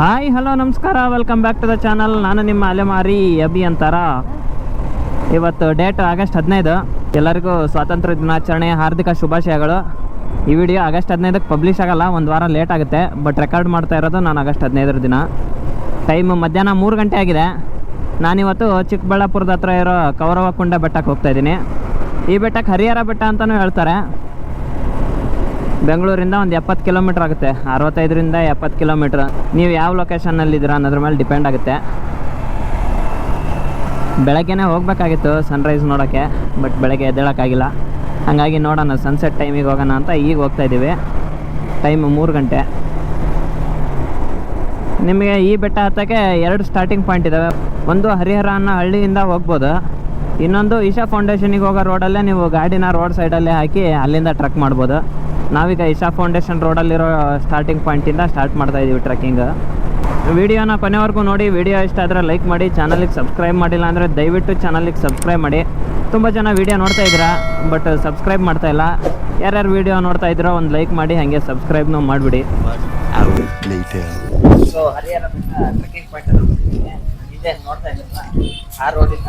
Hi hello ನಮಸ್ಕಾರ. Welcome back to the channel ನಾನು ನಿಮ್ಮ ಅಲೆಮಾರಿ ಅಭಿ ಅಂತಾರ. ಇವತ್ತು ಡೇಟ್ ಆಗಸ್ಟ್ ಹದಿನೈದು. ಎಲ್ಲರಿಗೂ ಸ್ವಾತಂತ್ರ್ಯ ದಿನಾಚರಣೆ, ಹಾರ್ದಿಕ ಶುಭಾಶಯಗಳು. ಈ ವಿಡಿಯೋ ಆಗಸ್ಟ್ ಹದಿನೈದಕ್ಕೆ ಪಬ್ಲಿಷ್ ಆಗಲ್ಲ, ಒಂದು ವಾರ ಲೇಟ್ ಆಗುತ್ತೆ. ಬಟ್ ರೆಕಾರ್ಡ್ ಮಾಡ್ತಾ ಇರೋದು ನಾನು ಆಗಸ್ಟ್ ಹದಿನೈದರ ದಿನ. ಟೈಮ್ ಮಧ್ಯಾಹ್ನ ಮೂರು ಗಂಟೆ ಆಗಿದೆ. ನಾನಿವತ್ತು ಚಿಕ್ಕಬಳ್ಳಾಪುರದ ಹತ್ರ ಇರೋ ಕೌರವಕುಂಡ ಬೆಟ್ಟಕ್ಕೆ ಹೋಗ್ತಾ ಇದ್ದೀನಿ. ಈ ಬೆಟ್ಟಕ್ಕೆ ಹರಿಹರ ಬೆಟ್ಟ ಅಂತಲೂ ಹೇಳ್ತಾರೆ. ಬೆಂಗಳೂರಿಂದ ಒಂದು ಎಪ್ಪತ್ತು ಕಿಲೋಮೀಟ್ರ್ ಆಗುತ್ತೆ. ಅರವತ್ತೈದರಿಂದ ಎಪ್ಪತ್ತು ಕಿಲೋಮೀಟ್ರ್. ನೀವು ಯಾವ ಲೊಕೇಶನ್ನಲ್ಲಿದ್ದೀರಾ ಅನ್ನೋದ್ರ ಮೇಲೆ ಡಿಪೆಂಡ್ ಆಗುತ್ತೆ. ಬೆಳಗ್ಗೆನೇ ಹೋಗ್ಬೇಕಾಗಿತ್ತು ಸನ್ರೈಸ್ ನೋಡೋಕ್ಕೆ ಬಟ್ ಬೆಳಗ್ಗೆ ಎದ್ದೇಳೋಕ್ಕಾಗಿಲ್ಲ. ಹಾಗಾಗಿ ನೋಡೋಣ ಸನ್ಸೆಟ್ ಟೈಮಿಗೆ ಹೋಗೋಣ ಅಂತ ಈಗ ಹೋಗ್ತಾ ಇದ್ದೀವಿ. ಟೈಮ್ ಮೂರು ಗಂಟೆ. ನಿಮಗೆ ಈ ಬೆಟ್ಟ ಹತ್ತಕ್ಕೆ ಎರಡು ಸ್ಟಾರ್ಟಿಂಗ್ ಪಾಯಿಂಟ್ ಇದ್ದಾವೆ ಒಂದು ಹರಿಹರ ಅನ್ನೋ ಹಳ್ಳಿಯಿಂದ ಹೋಗ್ಬೋದು. ಇನ್ನೊಂದು ಈಶಾ ಫೌಂಡೇಶನಿಗೆ ಹೋಗೋ ರೋಡಲ್ಲೇ ನೀವು ಗಾಡಿನ ರೋಡ್ ಸೈಡಲ್ಲೇ ಹಾಕಿ ಅಲ್ಲಿಂದ ಟ್ರಕ್ ಮಾಡ್ಬೋದು. ನಾವೀಗ ಇಶಾ ಫೌಂಡೇಶನ್ ರೋಡಲ್ಲಿರೋ ಸ್ಟಾರ್ಟಿಂಗ್ ಪಾಯಿಂಟಿಂದ ಸ್ಟಾರ್ಟ್ ಮಾಡ್ತಾ ಇದ್ದೀವಿ ಟ್ರಕ್ಕಿಂಗ್ ವಿಡಿಯೋನ ಕೊನೆವರೆಗೂ ನೋಡಿ, ವಿಡಿಯೋ ಇಷ್ಟ ಆದರೆ ಲೈಕ್ ಮಾಡಿ ಚಾನಲಿಗೆ ಸಬ್ಸ್ಕ್ರೈಬ್ ಮಾಡಿಲ್ಲ ಅಂದರೆ ದಯವಿಟ್ಟು ಚಾನಲಿಗೆ ಸಬ್ಸ್ಕ್ರೈಬ್ ಮಾಡಿ. ತುಂಬ ಜನ ವಿಡಿಯೋ ನೋಡ್ತಾ ಇದ್ದೀರಾ ಬಟ್ ಸಬ್ಸ್ಕ್ರೈಬ್ ಮಾಡ್ತಾ ಇಲ್ಲ. ಯಾರ್ಯಾರು ವಿಡಿಯೋ ನೋಡ್ತಾ ಇದ್ದೀರೋ ಒಂದು ಲೈಕ್ ಮಾಡಿ, ಹಾಗೆ ಸಬ್ಸ್ಕ್ರೈಬ್ನೂ ಮಾಡಿಬಿಡಿ. ಸೊ ಹರಿಯಾಣ ಟ್ರೆಕ್ಕಿಂಗ್ ಪಾಯಿಂಟ್ ನೋಡ್ತಾ ಇದ್ದೀರಾ? ಆ ರೋಡಿಂದ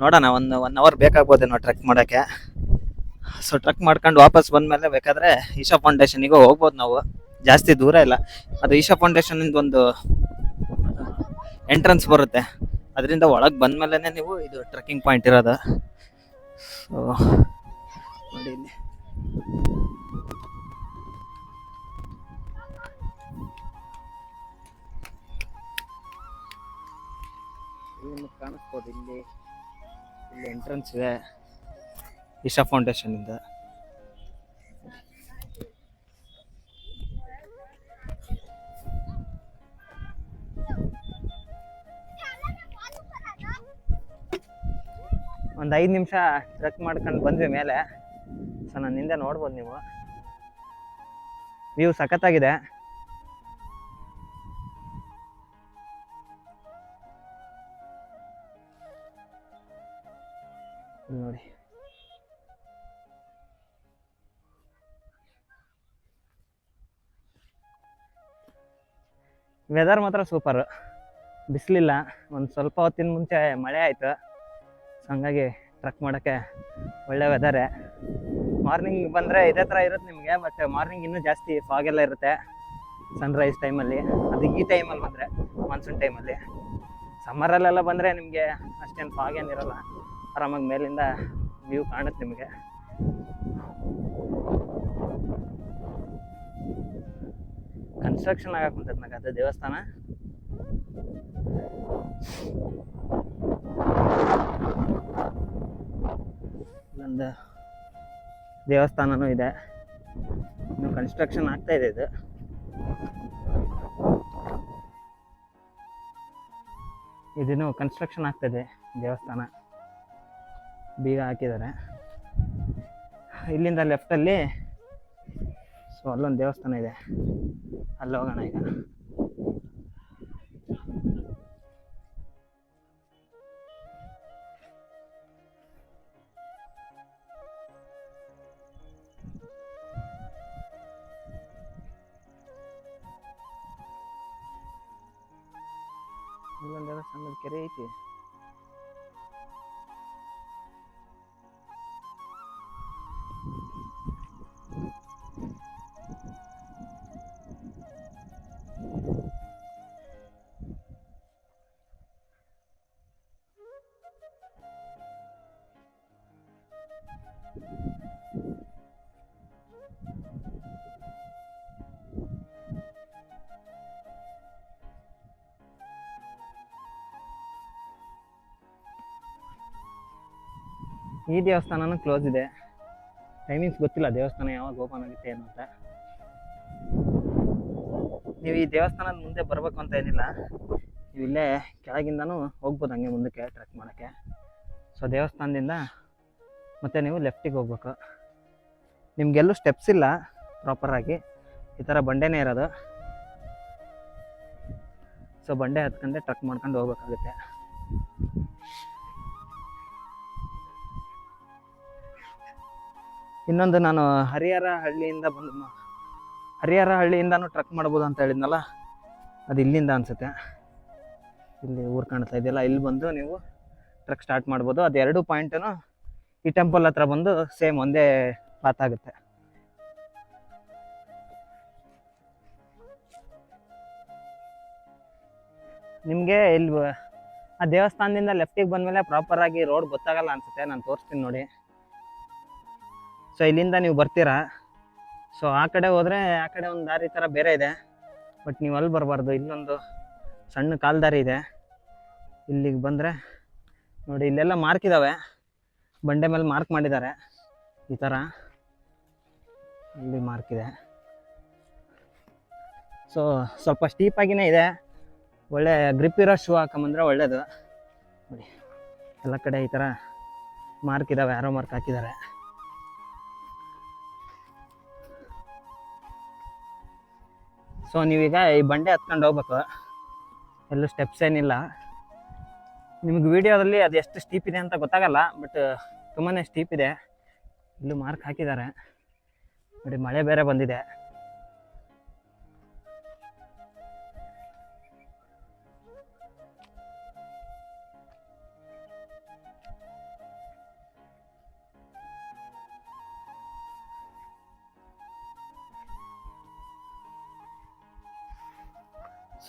ನೋಡೋಣ, ಒಂದು ಒನ್ ಅವರ್ ಬೇಕಾಗ್ಬೋದೇನೋ ಟ್ರೆಕ್ ಮಾಡೋಕ್ಕೆ. ಸೊ ಟ್ರಕ್ ಮಾಡ್ಕೊಂಡು ವಾಪಸ್ ಬಂದಮೇಲೆ ಬೇಕಾದರೆ ಈಶಾ ಫೌಂಡೇಶನಿಗೂ ಹೋಗ್ಬೋದು ನಾವು. ಜಾಸ್ತಿ ದೂರ ಇಲ್ಲ. ಅದು ಈಶಾ ಫೌಂಡೇಶನಿಂದ ಒಂದು ಎಂಟ್ರೆನ್ಸ್ ಬರುತ್ತೆ. ಅದರಿಂದ ಒಳಗೆ ಬಂದಮೇಲೆ ನೀವು ಇದು ಟ್ರಕ್ಕಿಂಗ್ ಪಾಯಿಂಟ್ ಇರೋದು. ಸೊ ನೋಡಿ ಇಲ್ಲಿ ಕಾಣಿಸ್ಬೋದು ಇಲ್ಲಿ. ಇಲ್ಲಿ ಎಂಟ್ರೆನ್ಸ್ ಇದೆ. ಇಶಾ ಫೌಂಡೇಶನ್ ಇಂದ. ಒಂದು ಐದು ನಿಮಿಷ ಟ್ರೆಕ್ ಮಾಡ್ಕೊಂಡು ಬಂದ್ವಿ ಮೇಲೆ. ಸೊ ನನ್ನ ಹಿಂದೆ ನೋಡ್ಬೋದು ನೀವು. ವ್ಯೂ ಸಖತ್ತಾಗಿದೆ. ನೋಡಿ. ವೆದರ್ ಮಾತ್ರ ಸೂಪರ್ ಬಿಸಿಲಿಲ್ಲ, ಒಂದು ಸ್ವಲ್ಪ ಹೊತ್ತಿನ ಮುಂಚೆ ಮಳೆ ಆಯಿತು. ಸೊ ಹಂಗಾಗಿ ಟ್ರಕ್ ಮಾಡೋಕ್ಕೆ ಒಳ್ಳೆ ವೆದರೇ ಮಾರ್ನಿಂಗ್ ಬಂದರೆ ಇದೇ ಥರ ಇರುತ್ತೆ ನಿಮಗೆ ಮತ್ತು ಮಾರ್ನಿಂಗ್ ಇನ್ನೂ ಜಾಸ್ತಿ ಫಾಗೆಲ್ಲ ಇರುತ್ತೆ. ಸನ್ರೈಸ್ ಟೈಮಲ್ಲಿ ಅದು ಈ ಟೈಮಲ್ಲಿ ಬಂದರೆ ಮಾನ್ಸೂನ್ ಟೈಮಲ್ಲಿ ಸಮ್ಮರಲ್ಲೆಲ್ಲ ಬಂದರೆ ನಿಮಗೆ ಅಷ್ಟೇನು ಫಾಗ್ ಏನಿರಲ್ಲ. ಆರಾಮಾಗಿ ಮೇಲಿಂದ ವ್ಯೂ ಕಾಣುತ್ತೆ ನಿಮಗೆ. ಕನ್ಸ್ಟ್ರಕ್ಷನ್ ಆಗಕ್ಕೆ ಕುಂತೈತೆ ನಾಗ ಅದು ದೇವಸ್ಥಾನ. ಇಲ್ಲೊಂದು ದೇವಸ್ಥಾನನೂ ಇದೆ. ಇನ್ನು ಕನ್ಸ್ಟ್ರಕ್ಷನ್ ಆಗ್ತಾ ಇದೆ ಇದು. ಇದೇನು ಕನ್ಸ್ಟ್ರಕ್ಷನ್ ಆಗ್ತಾ ಇದೆ ದೇವಸ್ಥಾನ. ಬೀಗ ಹಾಕಿದ್ದಾರೆ. ಇಲ್ಲಿಂದ ಲೆಫ್ಟಲ್ಲಿ ಸೊ ಅಲ್ಲೊಂದು ದೇವಸ್ಥಾನ ಇದೆ. ಅಲ್ಲಿ ಹೋಗೋಣ ಈಗ. ಇಲ್ಲೊಂದೆಲ್ಲ ಸಣ್ಣದ ಕೆರೆ ಐತಿ. ಈ ದೇವಸ್ಥಾನನೂ ಕ್ಲೋಸ್ ಇದೆ. ಟೈಮಿಂಗ್ಸ್ ಗೊತ್ತಿಲ್ಲ, ದೇವಸ್ಥಾನ ಯಾವಾಗ ಓಪನ್ ಆಗುತ್ತೆ ಅಂತ ನೀವು ಈ ದೇವಸ್ಥಾನದ ಮುಂದೆ ಬರಬೇಕು ಅಂತ ಏನಿಲ್ಲ. ನೀವು ಇಲ್ಲೇ ಕೆಳಗಿಂದನೂ ಹೋಗ್ಬೋದು ಹಂಗೆ ಮುಂದಕ್ಕೆ ಟ್ರೆಕ್ ಮಾಡೋಕ್ಕೆ. ಸೊ ದೇವಸ್ಥಾನದಿಂದ ಮತ್ತೆ ನೀವು ಲೆಫ್ಟಿಗೆ ಹೋಗ್ಬೇಕು. ನಿಮಗೆಲ್ಲೂ ಸ್ಟೆಪ್ಸ್ ಇಲ್ಲ ಪ್ರಾಪರಾಗಿ ಈ ಥರ ಬಂಡೆನೇ ಇರೋದು. ಸೊ ಬಂಡೆ ಹತ್ಕೊಂಡೆ ಟ್ರಕ್ ಮಾಡ್ಕೊಂಡು ಹೋಗ್ಬೇಕಾಗುತ್ತೆ. ಇನ್ನೊಂದು ನಾನು ಹರಿಹರ ಹಳ್ಳಿಯಿಂದ ಬಂದು ಹರಿಹರ ಹಳ್ಳಿಯಿಂದನೂ ಟ್ರಕ್ ಮಾಡ್ಬೋದು ಅಂತ ಹೇಳಿದ್ನಲ್ಲ, ಅದು ಇಲ್ಲಿಂದ ಅನ್ಸುತ್ತೆ. ಇಲ್ಲಿ ಊರು ಕಾಣ್ತಾ ಇದೆಯಲ್ಲ, ಇಲ್ಲಿ ಬಂದು ನೀವು ಟ್ರಕ್ ಸ್ಟಾರ್ಟ್ ಮಾಡ್ಬೋದು. ಅದು ಎರಡು ಪಾಯಿಂಟನು ಈ ಟೆಂಪಲ್ ಹತ್ರ ಬಂದು ಸೇಮ್ ಒಂದೇ ಪಾತ್ ಆಗುತ್ತೆ. ನಿಮಗೆ ಇಲ್ಲಿ ಆ ದೇವಸ್ಥಾನದಿಂದ ಲೆಫ್ಟಿಗೆ ಬಂದಮೇಲೆ ಪ್ರಾಪರಾಗಿ ರೋಡ್ ಗೊತ್ತಾಗಲ್ಲ ಅನ್ಸುತ್ತೆ, ನಾನು ತೋರಿಸ್ತೀನಿ ನೋಡಿ. ಸೊ ಇಲ್ಲಿಂದ ನೀವು ಬರ್ತೀರಾ? ಸೊ ಆ ಕಡೆ ಹೋದರೆ ಆ ಕಡೆ ಒಂದು ದಾರಿ ಥರ ಬೇರೆ ಇದೆ. ಬಟ್ ನೀವು ಅಲ್ಲಿ ಬರಬಾರ್ದು. ಇಲ್ಲೊಂದು ಸಣ್ಣ ಕಾಲ್ ದಾರಿ ಇದೆ. ಇಲ್ಲಿಗೆ ಬಂದರೆ ನೋಡಿ, ಇಲ್ಲೆಲ್ಲ ಮಾರ್ಕ್ ಇದ್ದಾವೆ ಬಂಡೆ ಮೇಲೆ ಮಾರ್ಕ್ ಮಾಡಿದ್ದಾರೆ. ಈ ಥರ ಇಲ್ಲಿ ಮಾರ್ಕ್ ಇದೆ. ಸೊ ಸ್ವಲ್ಪ ಸ್ಟೀಪಾಗಿನೇ ಇದೆ. ಒಳ್ಳೆ ಗ್ರಿಪ್ ಇರೋ ಶೂ ಹಾಕೊಂಬಂದ್ರೆ ಒಳ್ಳೆಯದು ನೋಡಿ, ಎಲ್ಲ ಕಡೆ ಈ ಥರ ಮಾರ್ಕ್ ಇದ್ದಾವೆ ಯಾರೋ ಮಾರ್ಕ್ ಹಾಕಿದ್ದಾರೆ. ಸೊ ನೀವೀಗ ಈ ಬಂಡೆ ಹತ್ಕೊಂಡು ಹೋಗ್ಬೇಕು. ಎಲ್ಲೂ ಸ್ಟೆಪ್ಸ್ ಏನಿಲ್ಲ. ನಿಮ್ಗೆ ವಿಡಿಯೋದಲ್ಲಿ ಅದು ಎಷ್ಟು ಸ್ಟೀಪ್ ಇದೆ ಅಂತ ಗೊತ್ತಾಗಲ್ಲ ಬಟ್ ತುಂಬಾ ಸ್ಟೀಪ್ ಇದೆ. ಇಲ್ಲೂ ಮಾರ್ಕ್ ಹಾಕಿದ್ದಾರೆ. ನೋಡಿ, ಮಳೆ ಬೇರೆ ಬಂದಿದೆ.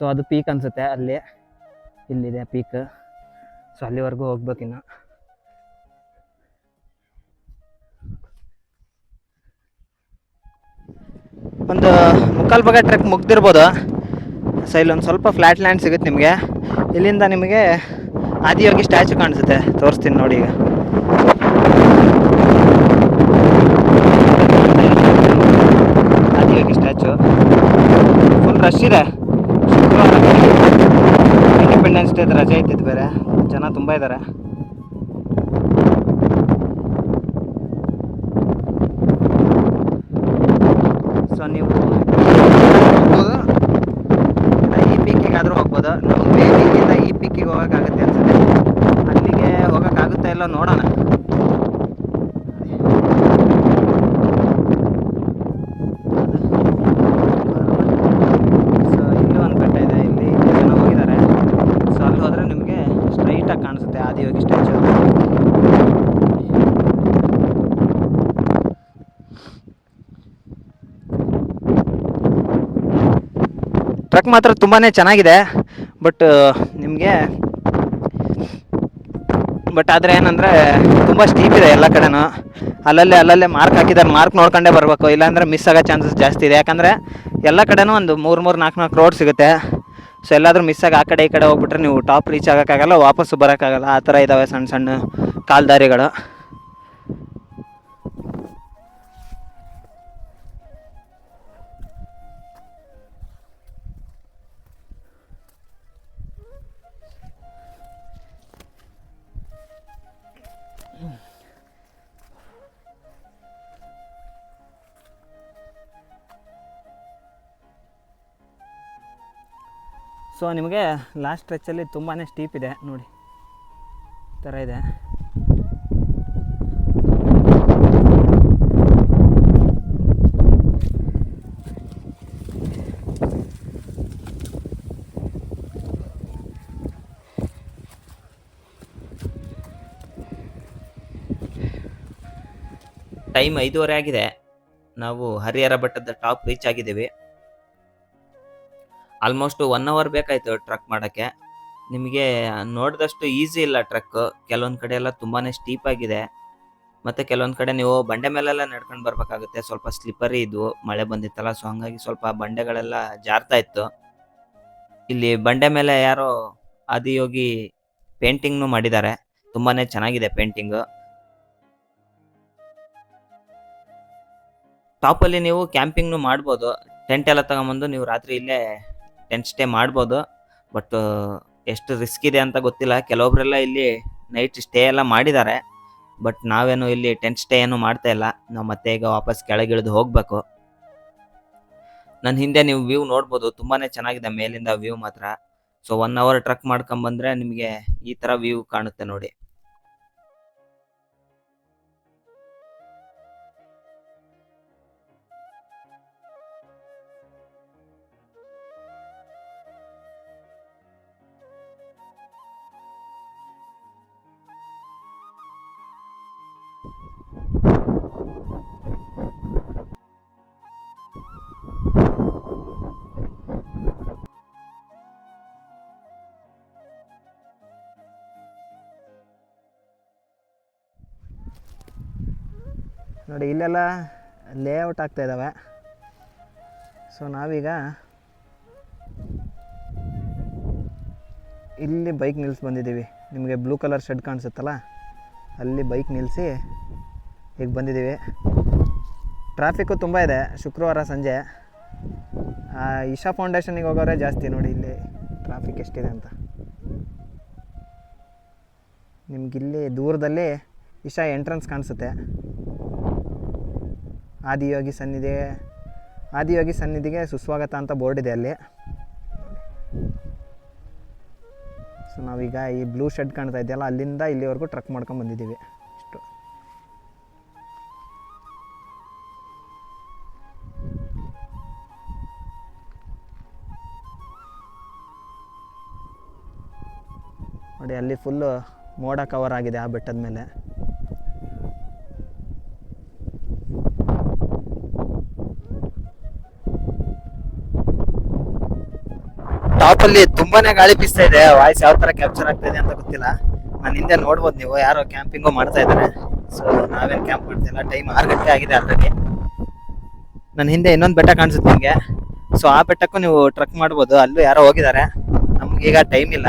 ಸೊ ಅದು ಪೀಕ್ ಅನ್ಸುತ್ತೆ ಅಲ್ಲಿ. ಇಲ್ಲಿದೆ ಪೀಕ್ ಸೊ ಅಲ್ಲಿವರೆಗೂ ಹೋಗ್ಬೇಕಿನ್ನು ಒಂದು ಮುಕ್ಕಾಲು ಭಾಗ ಟ್ರೆಕ್ ಮುಗ್ದಿರ್ಬೋದು. ಸೊ ಇಲ್ಲೊಂದು ಸ್ವಲ್ಪ ಫ್ಲ್ಯಾಟ್ ಲ್ಯಾಂಡ್ ಸಿಗುತ್ತೆ ನಿಮಗೆ. ಇಲ್ಲಿಂದ ನಿಮಗೆ ಆದಿಯೋಗಿ ಸ್ಟ್ಯಾಚು ಕಾಣಿಸುತ್ತೆ. ತೋರಿಸ್ತೀನಿ ನೋಡಿ ಈಗ. ಆದಿಯೋಗಿ ಸ್ಟ್ಯಾಚು ಫುಲ್ ರಶ್ ಇದೆ. ಇಂಡಿಪೆಂಡೆನ್ಸ್ ಡೇ ರಜೆ ಇದ್ದಿದ್ದು ಬೇರೆ. ಜನ ತುಂಬ ಇದ್ದಾರೆ. ಸೊ ನೀವು ಹೋಗ್ಬೋದು? ಈ ಪೀಕಿಗಾದರೂ ಹೋಗ್ಬೋದು? ಇಲ್ಲಿಂದ ಈ ಪೀಕಿಗೆ ಹೋಗೋಕ್ಕಾಗುತ್ತೆ ಅನ್ಸುತ್ತೆ. ಅಲ್ಲಿಗೆ ಹೋಗೋಕ್ಕಾಗುತ್ತೆ ಇಲ್ಲ ನೋಡೋಣ ಸೊ ಇಲ್ಲಿ ಒಂದು ಬೆಟ್ಟ ಇದೆ ಇಲ್ಲಿ ಇಲ್ಲಿ ಜನ ಹೋಗಿದ್ದಾರೆ ಸೊ ಅಲ್ಲಿ ಹೋದರೆ ನಿಮಗೆ ಸ್ಟ್ರೈಟಾಗಿ ಕಾಣಿಸುತ್ತೆ ಆದಿಯೋಗಿ ಸ್ಟ್ಯಾಚು ಟ್ರಕ್ ಮಾತ್ರ ತುಂಬಾ ಚೆನ್ನಾಗಿದೆ ಬಟ್ ನಿಮಗೆ ಬಟ್ ಆದರೆ ಏನಂದರೆ ತುಂಬ ಸ್ಟೀಪ್ ಇದೆ ಎಲ್ಲ ಕಡೆನೂ. ಅಲ್ಲಲ್ಲೇ ಅಲ್ಲಲ್ಲೇ ಮಾರ್ಕ್ ಹಾಕಿದ್ದಾರೆ ಮಾರ್ಕ್ ನೋಡ್ಕೊಂಡೇ ಬರಬೇಕು. ಇಲ್ಲಾಂದರೆ ಮಿಸ್ ಆಗೋ ಚಾನ್ಸಸ್ ಜಾಸ್ತಿ ಇದೆ. ಯಾಕಂದರೆ ಎಲ್ಲ ಕಡೆನೂ ಒಂದು ಮೂರು ಮೂರು, ನಾಲ್ಕು ನಾಲ್ಕು ರೋಡ್ ಸಿಗುತ್ತೆ. ಸೊ ಎಲ್ಲಾದರೂ ಮಿಸ್ ಆಗಿ ಆ ಕಡೆ ಈ ಕಡೆ ಹೋಗ್ಬಿಟ್ರೆ ನೀವು ಟಾಪ್ ರೀಚ್ ಆಗೋಕ್ಕಾಗಲ್ಲ, ವಾಪಸ್ಸು ಬರೋಕ್ಕಾಗಲ್ಲ. ಆ ಥರ ಇದ್ದಾವೆ ಸಣ್ಣ ಸಣ್ಣ ಕಾಲ್ದಾರಿಗಳು. ಸೊ ನಿಮಗೆ ಲಾಸ್ಟ್ ಸ್ಟ್ರೆಚ್ಚಲ್ಲಿ ತುಂಬಾ ಸ್ಟೀಪ್ ಇದೆ, ನೋಡಿ. ಥರ ಇದೆ. ಟೈಮ್ ಐದೂವರೆ ಆಗಿದೆ. ನಾವು ಹರಿಹರ ಬೆಟ್ಟದ ಟಾಪ್ ರೀಚ್ ಆಗಿದ್ದೀವಿ. ಆಲ್ಮೋಸ್ಟ್ ಒನ್ ಅವರ್ ಬೇಕಾಯ್ತು ಟ್ರಕ್ ಮಾಡೋಕ್ಕೆ. ನಿಮಗೆ ನೋಡಿದಷ್ಟು ಈಸಿ ಇಲ್ಲ ಟ್ರಕ್ ಕೆಲವೊಂದು ಕಡೆ ಎಲ್ಲ ತುಂಬಾ ಸ್ಟೀಪ್ ಆಗಿದೆ. ಮತ್ತು ಕೆಲವೊಂದು ಕಡೆ ನೀವು ಬಂಡೆ ಮೇಲೆಲ್ಲ ನಡ್ಕೊಂಡು ಬರಬೇಕಾಗುತ್ತೆ. ಸ್ವಲ್ಪ ಸ್ಲಿಪ್ಪರಿ ಇದ್ವು, ಮಳೆ ಬಂದಿತ್ತಲ್ಲ ಸೊ ಹಂಗಾಗಿ ಸ್ವಲ್ಪ ಬಂಡೆಗಳೆಲ್ಲ ಜಾರ್ತಾ ಇತ್ತು. ಇಲ್ಲಿ ಬಂಡೆ ಮೇಲೆ ಯಾರೋ ಆದಿಯೋಗಿ ಪೇಂಟಿಂಗ್ನು ಮಾಡಿದ್ದಾರೆ. ತುಂಬಾ ಚೆನ್ನಾಗಿದೆ ಪೇಂಟಿಂಗು ಟಾಪಲ್ಲಿ ನೀವು ಕ್ಯಾಂಪಿಂಗ್ನು ಮಾಡ್ಬೋದು. ಟೆಂಟ್ ಎಲ್ಲ ತಗೊಂಬಂದು ನೀವು ರಾತ್ರಿ ಇಲ್ಲೇ ಟೆಂಟ್ ಸ್ಟೇ ಮಾಡ್ಬೋದು. ಬಟ್, ಎಷ್ಟು ರಿಸ್ಕ್ ಇದೆ ಅಂತ ಗೊತ್ತಿಲ್ಲ. ಕೆಲವೊಬ್ರೆಲ್ಲ ಇಲ್ಲಿ ನೈಟ್ ಸ್ಟೇ ಎಲ್ಲ ಮಾಡಿದ್ದಾರೆ. ಬಟ್, ನಾವೇನು ಇಲ್ಲಿ ಟೆಂಟ್ ಸ್ಟೇ ಏನು ಮಾಡ್ತಾ ಇಲ್ಲ. ನಾವು ಮತ್ತೆ ಈಗ ವಾಪಸ್ ಕೆಳಗಿಳಿದು ಹೋಗ್ಬೇಕು. ನನ್ನ ಹಿಂದೆ ನೀವು ವ್ಯೂ ನೋಡ್ಬೋದು. ತುಂಬಾನೇ ಚೆನ್ನಾಗಿದೆ ಮೇಲಿಂದ ವ್ಯೂ ಮಾತ್ರ. ಸೊ ಒನ್ ಅವರ್ ಟ್ರಕ್ ಮಾಡ್ಕೊಂಡ್ ಬಂದ್ರೆ ನಿಮಗೆ ಈ ತರ ವ್ಯೂ ಕಾಣುತ್ತೆ ನೋಡಿ. ನೋಡಿ, ಇಲ್ಲೆಲ್ಲ ಲೇಔಟ್ ಆಗ್ತಾ ಇದ್ದಾವೆ ಸೊ ನಾವೀಗ ಇಲ್ಲಿ ಬೈಕ್ ನಿಲ್ಸಿ ಬಂದಿದ್ದೀವಿ. ನಿಮಗೆ ಬ್ಲೂ ಕಲರ್ ಶೆಡ್ ಕಾಣಿಸುತ್ತಲ್ಲ, ಅಲ್ಲಿ ಬೈಕ್ ನಿಲ್ಲಿಸಿ ಈಗ ಬಂದಿದ್ದೀವಿ. ಟ್ರಾಫಿಕ್ಕು ತುಂಬ ಇದೆ, ಶುಕ್ರವಾರ ಸಂಜೆ. ಇಶಾ ಫೌಂಡೇಶನಿಗೆ ಹೋಗೋರೆ ಜಾಸ್ತಿ ನೋಡಿ ಇಲ್ಲಿ ಟ್ರಾಫಿಕ್ ಎಷ್ಟಿದೆ ಅಂತ. ನಿಮಗಿಲ್ಲಿ ದೂರದಲ್ಲಿ ಇಶಾ ಎಂಟ್ರೆನ್ಸ್ ಕಾಣಿಸುತ್ತೆ. ಆದಿಯೋಗಿ ಸನ್ನಿಧಿ ಆದಿಯೋಗಿ ಸನ್ನಿಧಿಗೆ ಸುಸ್ವಾಗತ ಅಂತ ಬೋರ್ಡ್ ಇದೆ ಅಲ್ಲಿ. ಸೊ ನಾವೀಗ ಈ ಬ್ಲೂ ಶೆಡ್ ಕಾಣ್ತಾ ಇದೆಯಲ್ಲ, ಅಲ್ಲಿಂದ ಇಲ್ಲಿವರೆಗೂ ಟ್ರಕ್ ಮಾಡ್ಕೊಂಡು ಬಂದಿದ್ದೀವಿ. ಅಲ್ಲಿ ಫುಲ್ಲು ಮೋಡ ಕವರ್ ಆಗಿದೆ ಆ ಬೆಟ್ಟದ ಮೇಲೆ. ಟಾಪಲ್ಲಿ ತುಂಬಾನೇ ಗಾಳಿ ಬೀಸ್ತಾ ಇದೆ. ವಾಯ್ಸ್ ಯಾವ ತರ ಕ್ಯಾಪ್ಚರ್ ಆಗ್ತಾ ಇದೆ ಅಂತ ಗೊತ್ತಿಲ್ಲ. ನಾನು ಹಿಂದೆ ನೋಡ್ಬೋದು ನೀವು, ಯಾರೋ ಕ್ಯಾಂಪಿಂಗು ಮಾಡ್ತಾ ಇದ್ದಾರೆ ಸೊ ನಾವೇನು ಕ್ಯಾಂಪ್ ಮಾಡ್ತಿಲ್ಲ. ಟೈಮ್ ಆರು ಗಂಟೆ ಆಗಿದೆ ಆಲ್ರೆಡಿ ನನ್ನ ಹಿಂದೆ ಇನ್ನೊಂದು ಬೆಟ್ಟ ಕಾಣಿಸುತ್ತೆ ನಿಮಗೆ ಸೊ ಆ ಬೆಟ್ಟಕ್ಕೂ ನೀವು ಟ್ರಕ್ ಮಾಡ್ಬೋದು. ಅಲ್ಲೂ ಯಾರೋ ಹೋಗಿದ್ದಾರೆ. ನಮ್ಗೀಗ ಟೈಮ್ ಇಲ್ಲ.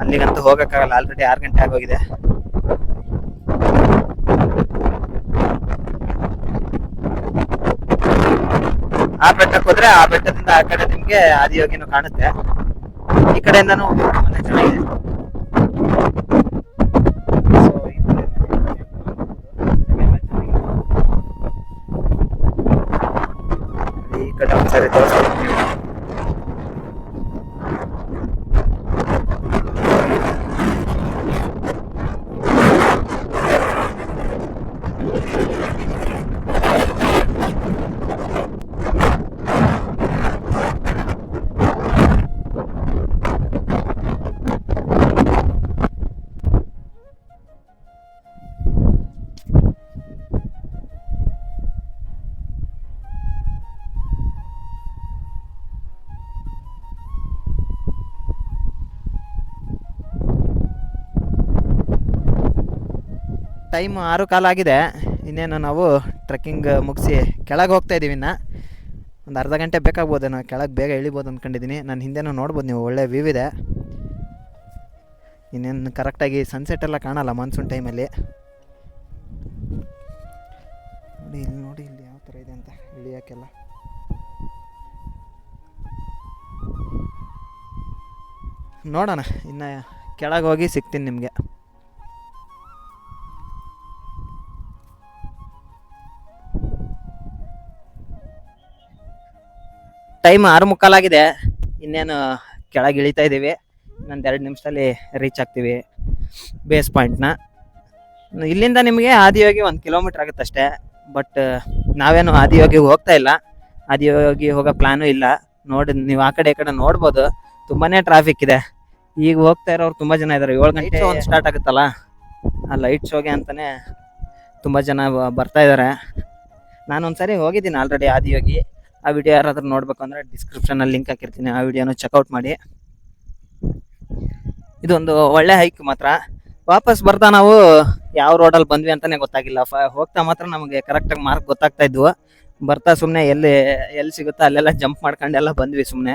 ಅಲ್ಲಿಗಂತೂ ಹೋಗಕ್ಕಾಗಲ್ಲ ಆಲ್ರೆಡಿ ಆರು ಗಂಟೆ ಆಗೋಗಿದೆ. ಆ ಬೆಟ್ಟಕ್ಕೆ ಹೋದ್ರೆ ಆ ಬೆಟ್ಟದಿಂದ ಆ ಕಡೆ ನಿಮ್ಗೆ ಆದಿಯೋಗಿನೂ ಕಾಣುತ್ತೆ. ಈ ಕಡೆಯಿಂದನೂ ಚೆನ್ನಾಗಿದೆ. ಈ ಕಡೆ ಒಂದ್ಸರಿ ತೋರಿಸ್ತೀನಿ. ಟೈಮ್ ಆರು ಕಾಲ ಆಗಿದೆ. ಇನ್ನೇನು ನಾವು ಟ್ರೆಕ್ಕಿಂಗ್ ಮುಗಿಸಿ ಕೆಳಗೆ ಹೋಗ್ತಾ ಇದ್ದೀವಿ ಇನ್ನು. ಒಂದು ಅರ್ಧ ಗಂಟೆ ಬೇಕಾಗ್ಬೋದು ನಾವು ಕೆಳಗೆ ಬೇಗ ಇಳಿಬೋದು ಅಂದ್ಕೊಂಡಿದ್ದೀನಿ ನಾನು ಹಿಂದೆನೂ ನೋಡ್ಬೋದು, ನೀವು ಒಳ್ಳೆ ವ್ಯೂ ಇದೆ. ಇನ್ನೇನು ಕರೆಕ್ಟಾಗಿ ಸನ್ಸೆಟ್ ಎಲ್ಲ ಕಾಣಲ್ಲ ಮಾನ್ಸೂನ್ ಟೈಮಲ್ಲಿ ನೋಡಿ, ಇಲ್ಲಿ ನೋಡಿ, ಇಲ್ಲಿ ಯಾವ ಥರ ಇದೆ ಅಂತ ಇಳಿಯೋಕ್ಕೆಲ್ಲ ನೋಡೋಣ, ಇನ್ನು ಕೆಳಗೆ ಹೋಗಿ ಸಿಗ್ತೀನಿ ನಿಮಗೆ. ಟೈಮ್ ಆರು ಮುಕ್ಕಾಲಾಗಿದೆ ಇನ್ನೇನು ಕೆಳಗೆ ಇಳಿತಾ ಇದ್ದೀವಿ. ಇನ್ನೊಂದು ಎರಡು ನಿಮಿಷದಲ್ಲಿ ರೀಚ್ ಆಗ್ತೀವಿ ಬೇಸ್ ಪಾಯಿಂಟ್ನ ಇಲ್ಲಿಂದ ನಿಮಗೆ ಆದಿಯೋಗಿ ಒಂದು ಕಿಲೋಮೀಟರ್ ಆಗುತ್ತೆ ಅಷ್ಟೇ ಬಟ್ ನಾವೇನು ಆದಿಯೋಗಿ ಹೋಗ್ತಾ ಇಲ್ಲ. ಆದಿಯೋಗಿ ಹೋಗೋ ಪ್ಲಾನು ಇಲ್ಲ. ನೋಡಿ ನೀವು ಆ ಕಡೆ ಈ ಕಡೆ ನೋಡ್ಬೋದು. ತುಂಬಾನೇ ಟ್ರಾಫಿಕ್ ಇದೆ. ಈಗ ಹೋಗ್ತಾ ಇರೋರು ತುಂಬ ಜನ ಇದ್ದಾರೆ ಏಳು ಗಂಟೆ ಒಂದು ಸ್ಟಾರ್ಟ್ ಆಗುತ್ತಲ್ಲ? ಆ ಲೈಟ್ ಶೋಗೆ ಅಂತಾನೆ ತುಂಬ ಜನ ಬರ್ತಾ ಇದ್ದಾರೆ ನಾನು ಒಂದ್ಸರಿ ಹೋಗಿದ್ದೀನಿ ಆಲ್ರೆಡಿ ಆದಿಯೋಗಿ. ಆ ವಿಡಿಯೋ ಯಾರಾದರೂ ನೋಡಬೇಕು ಅಂದರೆ ಡಿಸ್ಕ್ರಿಪ್ಷನಲ್ಲಿ ಲಿಂಕ್ ಹಾಕಿರ್ತೀನಿ. ಆ ವಿಡಿಯೋನ ಚೆಕ್ಔಟ್ ಮಾಡಿ. ಇದೊಂದು ಒಳ್ಳೆ ಹೈಕ್ ಮಾತ್ರ. ವಾಪಸ್ ಬರ್ತಾ ನಾವು ಯಾವ ರೋಡಲ್ಲಿ ಬಂದ್ವಿ ಅಂತಾನೆ ಗೊತ್ತಾಗಿಲ್ಲ. ಫ- ಹೋಗ್ತಾ ಮಾತ್ರ ನಮಗೆ ಕರೆಕ್ಟಾಗಿ ಮಾರ್ಕ್ ಗೊತ್ತಾಗ್ತಾ ಇದ್ವು. ಬರ್ತಾ ಸುಮ್ಮನೆ ಎಲ್ಲಿ ಎಲ್ಲಿ ಸಿಗುತ್ತೋ ಅಲ್ಲೆಲ್ಲ ಜಂಪ್ ಮಾಡ್ಕೊಂಡು ಎಲ್ಲ ಬಂದ್ವಿ ಸುಮ್ಮನೆ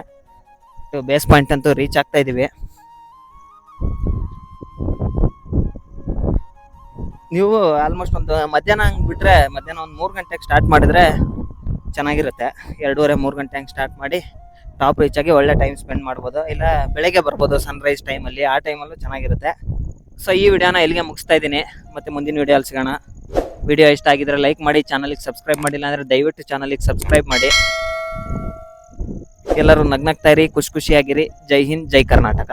ಬೇಸ್ ಪಾಯಿಂಟ್ ಅಂತೂ ರೀಚ್ ಆಗ್ತಾ ಇದ್ದೀವಿ ನೀವು ಆಲ್ಮೋಸ್ಟ್ ಒಂದು ಮಧ್ಯಾಹ್ನ ಹಂಗೆ ಬಿಟ್ಟರೆ ಮಧ್ಯಾಹ್ನ ಒಂದು ಮೂರು ಗಂಟೆಗೆ ಸ್ಟಾರ್ಟ್ ಮಾಡಿದ್ರೆ ಚೆನ್ನಾಗಿರುತ್ತೆ. ಎರಡೂವರೆ, ಮೂರು ಗಂಟೆ ಹಂಗೆ ಸ್ಟಾರ್ಟ್ ಮಾಡಿ ಟಾಪ್ ರೀಚ್ ಆಗಿ ಒಳ್ಳೆ ಟೈಮ್ ಸ್ಪೆಂಡ್ ಮಾಡ್ಬೋದು. ಇಲ್ಲ ಬೆಳಗ್ಗೆ ಬರ್ಬೋದು ಸನ್ರೈಸ್ ಟೈಮಲ್ಲಿ ಆ ಟೈಮಲ್ಲೂ ಚೆನ್ನಾಗಿರುತ್ತೆ. ಸೊ ಈ ವಿಡಿಯೋನ ಇಲ್ಲಿಗೆ ಮುಗಿಸ್ತಾ ಇದ್ದೀನಿ. ಮತ್ತು ಮುಂದಿನ ವಿಡಿಯೋ ಸಿಗೋಣ. ವಿಡಿಯೋ ಇಷ್ಟ ಆಗಿದ್ರೆ ಲೈಕ್ ಮಾಡಿ ಚಾನಲಿಗೆ ಸಬ್ಸ್ಕ್ರೈಬ್ ಮಾಡಿಲ್ಲ ಅಂದರೆ ದಯವಿಟ್ಟು ಚಾನಲಿಗೆ ಸಬ್ಸ್ಕ್ರೈಬ್ ಮಾಡಿ. ಎಲ್ಲರೂ ನಗ್ನಗ್ತಾ ಇರಿ, ಖುಷಿ ಖುಷಿಯಾಗಿರಿ. ಜೈ ಹಿಂದ್, ಜೈ ಕರ್ನಾಟಕ.